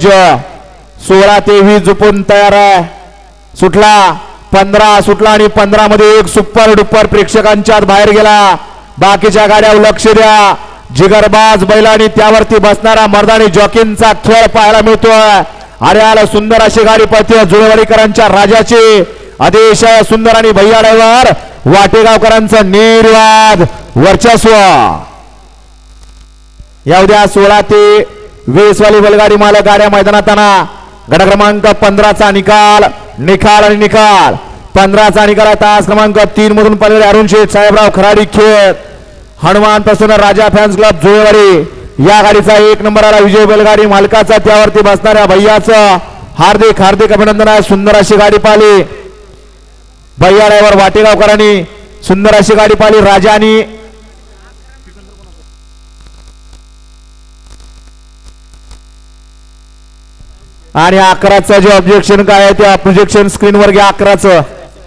सज्ज सोळा तेवीस झुपून तयार आहे. सुटला. पंधरा सुटला आणि पंधरा मध्ये एक सुपर डुपर प्रेक्षकांच्या बाहेर गेला. बाकीच्या गाड्यावर लक्ष द्या. जिगरबाज बैला आणि त्यावरती बसणारा मर्दानी जॉकींचा खेळ पाहायला मिळतोय. अरे आला सुंदर अशी गाडी पळते जुळवडीकरांच्या राजाची. अतिशय सुंदर आणि भैया ड्रायव्हर वाटेगावकरांचं निर्वाद वर्चस्व. या उद्या सोळा ते वीस वाली बैलगाडी मालक गाड्या मैदानात आणा. गट क्रमांक पंधराचा निकाल. निकाल आणि निकाल पंधराचा निकाल आहे. तास क्रमांक तीन मधून पडलेले अरुण शेठ साहेबराव खराडी खेळ. हनुमानपासून राजा फॅन्स क्लब जुळेवाडी या गाडीचा एक नंबर आला. विजय बैलगाडी मालकाचा. त्यावरती बसणाऱ्या भैयाचं हार्दिक हार्दिक अभिनंदन आहे. सुंदर अशी गाडी पाहिली. भैया ड्रायव्हर वाटेगावकरांनी. सुंदर अशी गाडी पाहिली. राजानी आणि अकराचं जे ऑब्जेक्शन काय आहे ते ऑब्जेक्शन स्क्रीनवर घ्या अकराचं.